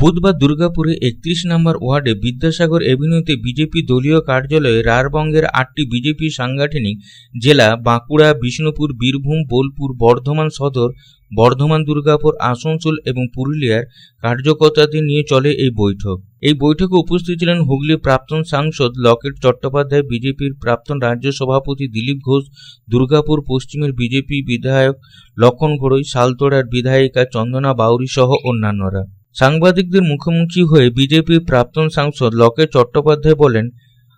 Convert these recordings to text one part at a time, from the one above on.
বুধবার দুর্গাপুরে একত্রিশ নম্বর ওয়ার্ডে বিদ্যাসাগর এভিনিউতে বিজেপি দলীয় কার্যালয়ে রারবঙ্গের আটটি বিজেপি সাংগঠনিক জেলা বাঁকুড়া, বিষ্ণুপুর, বীরভূম, বোলপুর, বর্ধমান সদর, বর্ধমান দুর্গাপুর, আসানসোল এবং পুরুলিয়ার কার্যকর্তাদের নিয়ে চলে এই বৈঠক। এই বৈঠকে উপস্থিত ছিলেন হুগলি প্রাক্তন সাংসদ লকেট চট্টোপাধ্যায়, বিজেপির প্রাক্তন রাজ্য সভাপতি দিলীপ ঘোষ, দুর্গাপুর পশ্চিমের বিজেপি বিধায়ক লক্ষণ ঘড়ই, শালতোড়ার বিধায়িকা চন্দনা বাউরি সহ অন্যান্যরা। সাংবাদিকদের মুখোমুখি হয়ে বিজেপির প্রাক্তন সাংসদ লকেট চট্টোপাধ্যায় বলেন,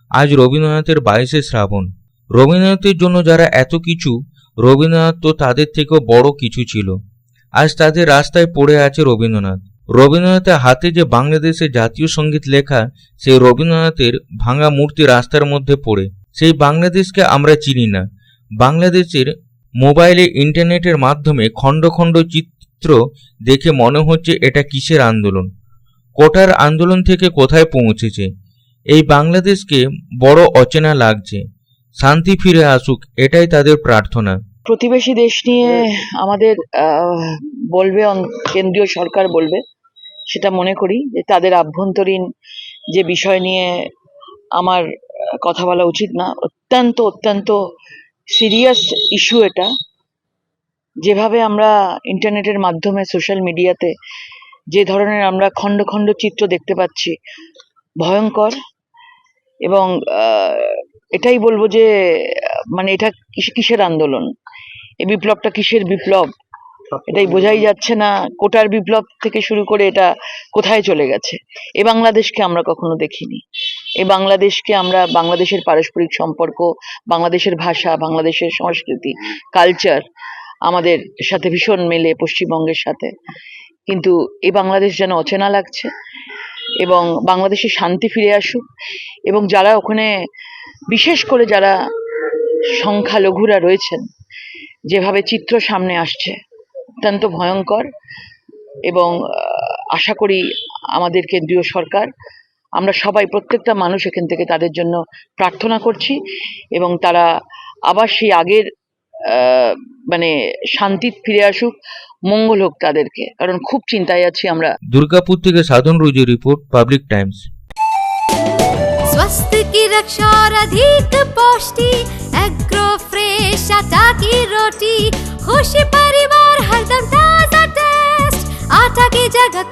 আজ রবীন্দ্রনাথের বাইশে শ্রাবণ। রবীন্দ্রনাথের জন্য যারা এত কিছু, রবীন্দ্রনাথ তো তাদের থেকেও বড় কিছু ছিল। আজ তাদের রাস্তায় পড়ে আছে রবীন্দ্রনাথ। রবীন্দ্রনাথের হাতে যে বাংলাদেশের জাতীয় সংগীত লেখা সেই রবীন্দ্রনাথের ভাঙা মূর্তি রাস্তার মধ্যে পড়ে। সেই বাংলাদেশকে আমরা চিনি না। বাংলাদেশের মোবাইলে, ইন্টারনেটের মাধ্যমে খণ্ড খণ্ড চিত্র দেখে মনে হচ্ছে এটা কিসের আন্দোলন? কোটার আন্দোলন থেকে কোথায় পৌঁছেছে? এই বাংলাদেশকে বড় অচেনা লাগছে। শান্তি ফিরে আসুক, এটাই তাদের প্রার্থনা। প্রতিবেশী দেশ নিয়ে আমাদের বলবে কেন্দ্রীয় সরকার বলবে, সেটা মনে করি যে তাদের আভ্যন্তরীণ যে বিষয় নিয়ে আমার কথা বলা উচিত না, অত্যন্ত অত্যন্ত সিরিয়াস ইস্যু এটা। যেভাবে আমরা ইন্টারনেটের মাধ্যমে সোশ্যাল মিডিয়াতে যে ধরনের আমরা খণ্ড খণ্ড চিত্র দেখতে পাচ্ছি, ভয়ঙ্কর এবং এটাই বলব যে মানে এটা কিস- কিসের আন্দোলন? এই বিপ্লবটা কিসের বিপ্লব? এটাই বোঝাই যাচ্ছে না কোটার বিপ্লব থেকে শুরু করে এটা কোথায় চলে গেছে? এ বাংলাদেশকে আমরা কখনো দেখিনি। এ বাংলাদেশকে আমরা, বাংলাদেশের পারস্পরিক সম্পর্ক, বাংলাদেশের ভাষা, বাংলাদেশের সংস্কৃতি কালচার আমাদের সাথে ভীষণ মেলে পশ্চিমবঙ্গের সাথে। কিন্তু এই বাংলাদেশ যেন অচেনা লাগছে এবং বাংলাদেশে শান্তি ফিরে আসুক এবং যারা ওখানে, বিশেষ করে যারা সংখ্যালঘুরা রয়েছেন, যেভাবে চিত্র সামনে আসছে অত্যন্ত ভয়ঙ্কর এবং আশা করি আমাদের কেন্দ্রীয় সরকার, আমরা সবাই প্রত্যেকটা মানুষ এখান থেকে তাদের জন্য প্রার্থনা করছি এবং তারা আবার সেই আগের মানে শান্তি ফিরে আসুক মঙ্গল হোক তাদেরকে। কারণ খুব চিন্তায় আছি আমরা। দুর্গাপুর থেকে সাধন রুজি রিপোর্ট পাবলিক টাইমস স্বাস্থ্য কি রক্ষা অধিক পুষ্টি এগ্রো ফ্রেশ আটা কি রুটি খুশি পরিবার